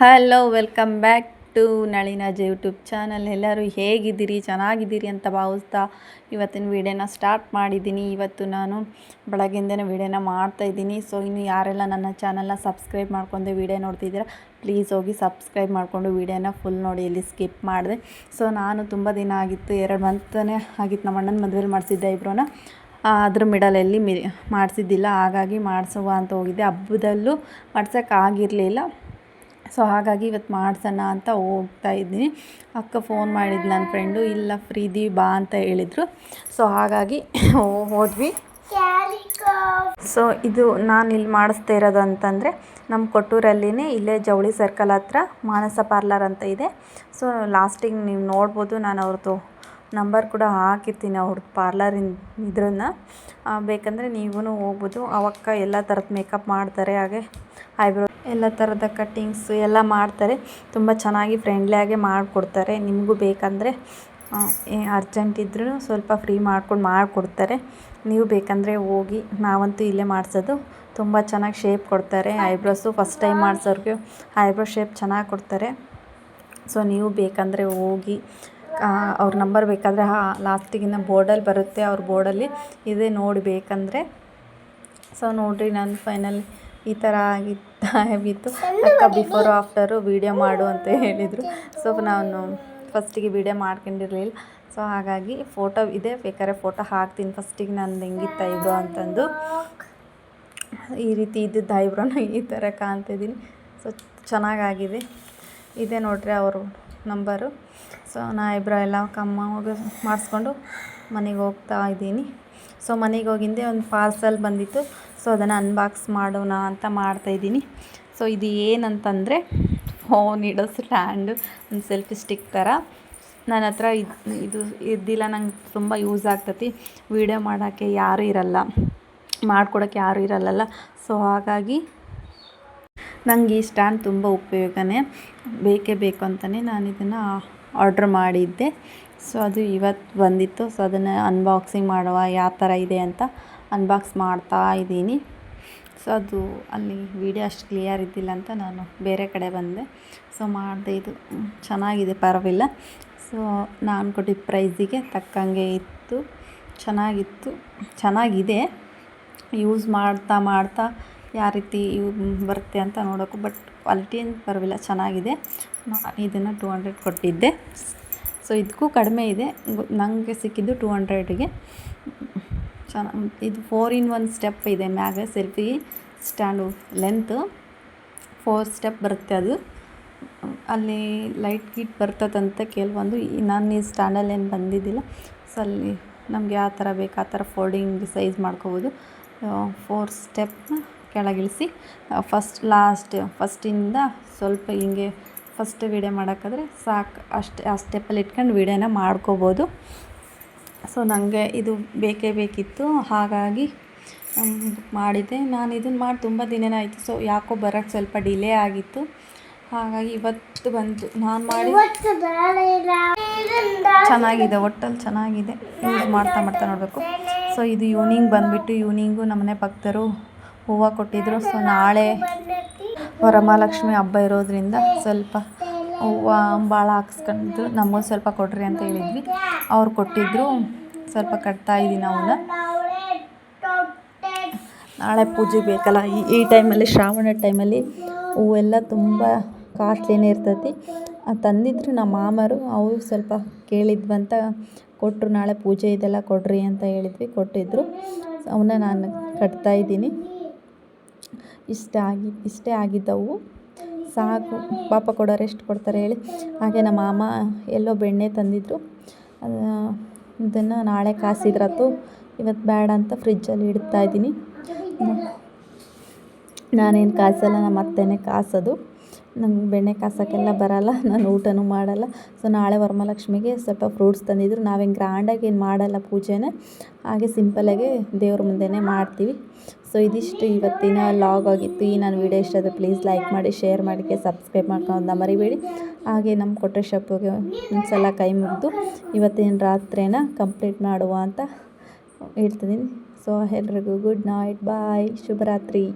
Hello welcome back to Nalina's YouTube channel ಎಲ್ಲರೂ ಹೇಗಿದ್ದೀರಿ? ಚೆನ್ನಾಗಿದ್ದೀರಿ ಅಂತ ಭಾವಿಸ್ತಾ ಇವತ್ತಿನ ವೀಡಿಯೋನ ಸ್ಟಾರ್ಟ್ ಮಾಡಿದ್ದೀನಿ. ಇವತ್ತು ನಾನು ಬೆಳಗ್ಗೆಯಿಂದನೇ ವೀಡಿಯೋನ ಮಾಡ್ತಾಯಿದ್ದೀನಿ ಸೊ ಇನ್ನು ಯಾರೆಲ್ಲ ನನ್ನ ಚಾನಲ್ನ ಸಬ್ಸ್ಕ್ರೈಬ್ ಮಾಡ್ಕೊಂಡು ವೀಡಿಯೋ ನೋಡ್ತಿದ್ದೀರಾ ಪ್ಲೀಸ್ ಹೋಗಿ ಸಬ್ಸ್ಕ್ರೈಬ್ ಮಾಡಿಕೊಂಡು ವೀಡಿಯೋನ ಫುಲ್ ನೋಡಿ, ಇಲ್ಲಿ ಸ್ಕಿಪ್ ಮಾಡಿದೆ. ಸೊ ನಾನು ತುಂಬ ದಿನ ಆಗಿತ್ತು, ಎರಡು ಮಂತನೇ ಆಗಿತ್ತು, ನಮ್ಮ ಅಣ್ಣನ ಮದುವೆಲಿ ಮಾಡಿಸಿದ್ದೆ ಇಬ್ರೋನ. ಅದ್ರ ಮಿಡಲಲ್ಲಿ ಮಿ, ಮಾಡಿಸಿದ್ದಿಲ್ಲ. ಹಾಗಾಗಿ ಮಾಡಿಸುವ ಅಂತ ಹೋಗಿದ್ದೆ. ಹಬ್ಬದಲ್ಲೂ ಮಾಡ್ಸೋಕ್ಕಾಗಿರಲಿಲ್ಲ ಸೊ ಹಾಗಾಗಿ ಇವತ್ತು ಮಾಡ್ಸೋಣ ಅಂತ ಹೋಗ್ತಾ ಇದ್ದೀನಿ. ಅಕ್ಕ ಫೋನ್ ಮಾಡಿದ್ದು ನನ್ನ ಫ್ರೆಂಡು ಇಲ್ಲ ಫ್ರೀ ಇದೀವಿ ಬಾ ಅಂತ ಹೇಳಿದರು. ಸೊ ಹಾಗಾಗಿ ಹೋದ್ವಿ. ಸೊ ಇದು ನಾನು ಇಲ್ಲಿ ಮಾಡಿಸ್ತಾ ಇರೋದು ಅಂತಂದರೆ ನಮ್ಮ ಕೊಟ್ಟೂರಲ್ಲಿನೇ ಇಲ್ಲೇ ಜವಳಿ ಸರ್ಕಲ್ ಹತ್ರ ಮಾನಸ ಪಾರ್ಲರ್ ಅಂತ ಇದೆ. ಸೊ ಲಾಸ್ಟಿಗೆ ನೀವು ನೋಡ್ಬೋದು, ನಾನು ಅವ್ರದ್ದು ನಂಬರ್ ಕೂಡ ಹಾಕಿರ್ತೀನಿ ಅವ್ರ ಪಾರ್ಲರಿನ ಇದ್ರನ್ನು. ಬೇಕಂದರೆ ನೀವೂ ಹೋಗ್ಬೋದು. ಅವಕ್ಕ ಎಲ್ಲ ಥರದ ಮೇಕಪ್ ಮಾಡ್ತಾರೆ, ಹಾಗೆ ಐಬ್ರೋ ಎಲ್ಲ ಥರದ ಕಟ್ಟಿಂಗ್ಸು ಎಲ್ಲ ಮಾಡ್ತಾರೆ. ತುಂಬ ಚೆನ್ನಾಗಿ ಫ್ರೆಂಡ್ಲಿಯಾಗೆ ಮಾಡಿಕೊಡ್ತಾರೆ. ನಿಮಗೂ ಬೇಕಂದರೆ ಅರ್ಜೆಂಟ್ ಇದ್ರೂ ಸ್ವಲ್ಪ ಫ್ರೀ ಮಾಡ್ಕೊಂಡು ಮಾಡಿಕೊಡ್ತಾರೆ. ನೀವು ಬೇಕಂದರೆ ಹೋಗಿ, ನಾವಂತೂ ಇಲ್ಲೇ ಮಾಡಿಸೋದು. ತುಂಬ ಚೆನ್ನಾಗಿ ಶೇಪ್ ಕೊಡ್ತಾರೆ. ಐಬ್ರೋಸು ಫಸ್ಟ್ ಟೈಮ್ ಮಾಡಿಸೋರ್ಗೆ ಐಬ್ರೋ ಶೇಪ್ ಚೆನ್ನಾಗಿ ಕೊಡ್ತಾರೆ. ಸೊ ನೀವು ಬೇಕಂದರೆ ಹೋಗಿ ಅವ್ರ ನಂಬರ್ ಬೇಕಾದರೆ ಹಾ ಲಾಸ್ಟಿಗಿನ ಬೋರ್ಡಲ್ಲಿ ಬರುತ್ತೆ ಅವ್ರ ಬೋರ್ಡಲ್ಲಿ. ಇದೇ ನೋಡಿ ಬೇಕಂದರೆ. ಸೊ ನೋಡಿರಿ ನಾನು ಫೈನಲ್ ಈ ಥರ ಆಗಿತ್ತು. ಅಕ್ಕ ಬಿಫೋರ್ ಆಫ್ಟರು ವೀಡಿಯೋ ಮಾಡು ಅಂತ ಹೇಳಿದರು. ಸೊ ನಾನು ಫಸ್ಟಿಗೆ ವೀಡಿಯೋ ಮಾಡ್ಕೊಂಡಿರಲಿಲ್ಲ. ಸೊ ಹಾಗಾಗಿ ಫೋಟೋ ಇದೆ ಬೇಕಾದ್ರೆ ಫೋಟೋ ಹಾಕ್ತೀನಿ. ಫಸ್ಟಿಗೆ ನಾನು ಹೆಂಗಿತ್ತ ಇದು ಅಂತಂದು. ಈ ರೀತಿ ಇದ್ದಿದ್ದ ಐಬ್ರೋನ ಈ ಥರ ಕಾಣ್ತಿದ್ದೀನಿ ಸೊ ಚೆನ್ನಾಗಾಗಿದೆ. ಇದೆ ನೋಡ್ರಿ ಅವರು ನಂಬರು. ಸೊ ನಾ ಐಬ್ರೋ ಎಲ್ಲ ಕಮ್ಮ ಹೋಗಿ ಮಾಡಿಸ್ಕೊಂಡು ಮನೆಗೆ ಹೋಗ್ತಾ ಇದ್ದೀನಿ. ಸೊ ಮನೆಗೆ ಹೋಗಿಂದೆ ಒಂದು ಪಾರ್ಸಲ್ ಬಂದಿತ್ತು. ಸೊ ಅದನ್ನು ಅನ್ಬಾಕ್ಸ್ ಮಾಡೋಣ ಅಂತ ಮಾಡ್ತಾಯಿದ್ದೀನಿ ಸೊ ಇದು ಏನಂತಂದರೆ ಫೋನ್ ಇಡೋ ಸ್ಟ್ಯಾಂಡು ಒಂದು ಸೆಲ್ಫಿ ಸ್ಟಿಕ್ ಥರ ನನ್ನ ಹತ್ರ ಇದು ಇದು ಇದ್ದಿಲ್ಲ, ನಂಗೆ ತುಂಬ ಯೂಸ್ ಆಗ್ತತಿ. ವೀಡಿಯೋ ಮಾಡೋಕ್ಕೆ ಯಾರೂ ಇರಲ್ಲ. ಮಾಡ್ಕೊಡೋಕ್ಕೆ ಯಾರೂ ಇರಲ್ಲಲ್ಲ. ಸೊ ಹಾಗಾಗಿ ನಂಗೆ ಈ ಸ್ಟ್ಯಾಂಡ್ ತುಂಬ ಉಪಯೋಗನೇ ಬೇಕೇ ಬೇಕು ಅಂತಲೇ ನಾನು ಇದನ್ನು ಆರ್ಡ್ರ್ ಮಾಡಿದ್ದೆ. ಸೊ ಅದು ಇವತ್ತು ಬಂದಿತ್ತು. ಸೊ ಅದನ್ನು ಅನ್ಬಾಕ್ಸಿಂಗ್ ಮಾಡುವ ಯಾವ ಥರ ಇದೆ ಅಂತ ಅನ್ಬಾಕ್ಸ್ ಮಾಡ್ತಾ ಇದ್ದೀನಿ. ಸೊ ಅದು ಅಲ್ಲಿ ವಿಡಿಯೋ ಅಷ್ಟು ಕ್ಲಿಯರ್ ಇದ್ದಿಲ್ಲ ಅಂತ ನಾನು ಬೇರೆ ಕಡೆ ಬಂದೆ. ಸೊ ಮಾಡಿದೆ. ಇದು ಚೆನ್ನಾಗಿದೆ, ಪರವಾಗಿಲ್ಲ. ಸೊ ನಾನು ಕೊಟ್ಟಿದ್ದ ಪ್ರೈಸಿಗೆ ತಕ್ಕಂಗೆ ಇತ್ತು. ಚೆನ್ನಾಗಿತ್ತು. ಚೆನ್ನಾಗಿದೆ. ಯೂಸ್ ಮಾಡ್ತಾ ಮಾಡ್ತಾ ಯಾವ ರೀತಿ ಇವು ಬರುತ್ತೆ ಅಂತ ನೋಡೋಕ್ಕೂ ಬಟ್ ಕ್ವಾಲಿಟಿ ಏನು ಪರವಾಗಿಲ್ಲ, ಚೆನ್ನಾಗಿದೆ. ಇದನ್ನು ಟೂ ಹಂಡ್ರೆಡ್ ಕೊಟ್ಟಿದ್ದೆ. ಸೊ ಇದಕ್ಕೂ ಕಡಿಮೆ ಇದೆ. ನನಗೆ ಸಿಕ್ಕಿದ್ದು ಟೂ ಹಂಡ್ರೆಡ್ಗೆ. ಚೆನ್ನಾಗಿ ಇದು ಫೋರ್ ಇನ್ ಒನ್ ಸ್ಟೆಪ್ ಇದೆ ಮ್ಯಾಗ, selfie stand length. Four step ಬರುತ್ತೆ ಅದು. ಅಲ್ಲಿ ಲೈಟ್ ಗೀಟ್ ಬರ್ತದಂತೆ ಕೆಲವೊಂದು ನಾನು ಈ ಸ್ಟ್ಯಾಂಡಲ್ಲಿ ಏನು ಬಂದಿದ್ದಿಲ್ಲ. ಸೊ, ಅಲ್ಲಿ ನಮಗೆ ಯಾವ ಥರ ಬೇಕು, ಆ ಥರ ಫೋಲ್ಡಿಂಗ್ ಸೈಜ್ ಮಾಡ್ಕೋಬೋದು. ಫೋರ್ ಸ್ಟೆಪ್ನ ಕೆಳಗಿಳಿಸಿ ಫಸ್ಟ್ ಲಾಸ್ಟ್ ಫಸ್ಟಿಂದ ಸ್ವಲ್ಪ ಹಿಂಗೆ ಫಸ್ಟ್ ವೀಡಿಯೋ ಮಾಡೋಕ್ಕಾದ್ರೆ ಸಾಕು ಅಷ್ಟು ಆ ಸ್ಟೆಪ್ಪಲ್ಲಿ ಇಟ್ಕೊಂಡು ವೀಡಿಯೋನ ಮಾಡ್ಕೋಬೋದು. ಸೊ ನನಗೆ ಇದು ಬೇಕೇ ಬೇಕಿತ್ತು. ಹಾಗಾಗಿ ಮಾಡಿದ್ದೆ. ನಾನು ಇದನ್ನು ಮಾಡಿ ತುಂಬ ದಿನನೇ ಆಯಿತು. ಸೊ ಯಾಕೋ ಬರೋಕ್ಕೆ ಸ್ವಲ್ಪ ಡಿಲೇ ಆಗಿತ್ತು. ಹಾಗಾಗಿ ಇವತ್ತು ಬಂತು ನಾನು ಮಾಡಿ ಚೆನ್ನಾಗಿದೆ ಒಟ್ಟಲ್ಲಿ ಚೆನ್ನಾಗಿದೆ. ಯೂಸ್ ಮಾಡ್ತಾ ಮಾಡ್ತಾ ನೋಡಬೇಕು. ಸೊ ಇದು ಈವ್ನಿಂಗ್ ಬಂದುಬಿಟ್ಟು ಈವ್ನಿಂಗು ನಮ್ಮನೆ ಭಕ್ತರು ಹೂವು ಕೊಟ್ಟಿದ್ದರು ಸೊ ನಾಳೆ ವರಮಹಾಲಕ್ಷ್ಮಿ ಹಬ್ಬ ಇರೋದ್ರಿಂದ ಸ್ವಲ್ಪ ಹೂವು ಭಾಳ ಹಾಕ್ಸ್ಕೊಂಡಿದ್ರು ನಮಗೂ ಸ್ವಲ್ಪ ಕೊಡ್ರಿ ಅಂತ ಹೇಳಿದ್ವಿ. ಅವ್ರು ಕೊಟ್ಟಿದ್ದರು ಸ್ವಲ್ಪ ಕಟ್ತಾ ಇದ್ದೀನಿ ಅವನ್ನ. ನಾಳೆ ಪೂಜೆ ಬೇಕಲ್ಲ. ಈ ಟೈಮಲ್ಲಿ, ಶ್ರಾವಣ ಟೈಮಲ್ಲಿ ಹೂವೆಲ್ಲ ತುಂಬ ಕಾಸ್ಟ್ಲಿನೇ ಇರ್ತೈತಿ. ತಂದಿದ್ರು ನಮ್ಮ ಮಾಮರು. ಅವರು ಸ್ವಲ್ಪ ಕೇಳಿದ್ವಂತ ಕೊಟ್ಟರು ನಾಳೆ ಪೂಜೆ ಇದೆಲ್ಲ ಕೊಡ್ರಿ ಅಂತ ಹೇಳಿದ್ವಿ. ಕೊಟ್ಟಿದ್ದರು ಅವನ್ನ ನಾನು ಕಟ್ತಾ ಇದ್ದೀನಿ ಇಷ್ಟ ಆಗಿ, ಇಷ್ಟೇ ಆಗಿದ್ದವು. ಸಾಕು, ಪಾಪ ಕೊಡೋರು ಎಷ್ಟು ಕೊಡ್ತಾರೆ ಹೇಳಿ. ಹಾಗೆ ನಮ್ಮ ಮಾಮ ಎಲ್ಲೋ ಬೆಣ್ಣೆ ತಂದಿದ್ದರು ಇದನ್ನು ನಾಳೆ ಕಾಸಿದ್ರಾಯ್ತು ಇವತ್ತು ಬೇಡ ಅಂತ ಫ್ರಿಜ್ಜಲ್ಲಿ ಇಡ್ತಾ ಇದ್ದೀನಿ. ನಾನೇನು ಕಾಯಿಸಲ್ಲ, ನಮ್ಮ ಅತ್ತೆನೇ ಕಾಸೋದು. ನಂಗೆ ಬೆಣ್ಣೆ ಕಾಸೋಕ್ಕೆಲ್ಲ ಬರಲ್ಲ, ನಾನು ಊಟನೂ ಮಾಡಲ್ಲ. ಸೊ ನಾಳೆ ವರಮಹಾಲಕ್ಷ್ಮಿಗೆ ಸ್ವಲ್ಪ ಫ್ರೂಟ್ಸ್ ತಂದಿದ್ರು. ನಾವೇನು ಗ್ರ್ಯಾಂಡಾಗಿ ಏನು ಮಾಡಲ್ಲ ಪೂಜೆನೇ, ಹಾಗೆ ಸಿಂಪಲ್ಲಾಗೆ ದೇವ್ರ ಮುಂದೆನೇ ಮಾಡ್ತೀವಿ. ಸೊ ಇದಿಷ್ಟು ಇವತ್ತಿನ ಲಾಗ್ ಆಗಿತ್ತು. ಈ ನಾನು ವೀಡಿಯೋ ಇಷ್ಟ ಆದರೆ ಪ್ಲೀಸ್ ಲೈಕ್ ಮಾಡಿ ಶೇರ್ ಮಾಡಿಕೆ ಸಬ್ಸ್ಕ್ರೈಬ್ ಮಾಡ್ಕೊಂಡು ಮರಿಬೇಡಿ. ಹಾಗೆ ನಮ್ಮ ಕೊಟ್ಟೆ ಶಾಪಿಗೆ ಒಂದು ಸಲ ಕೈ ಮುಗಿದು ಇವತ್ತಿನ ರಾತ್ರಿನ ಕಂಪ್ಲೀಟ್ ಮಾಡುವ ಅಂತ ಹೇಳ್ತಿದ್ದೀನಿ. ಸೊ ಎಲ್ರಿಗೂ ಗುಡ್ ನೈಟ್ ಬಾಯ್ ಶುಭರಾತ್ರಿ.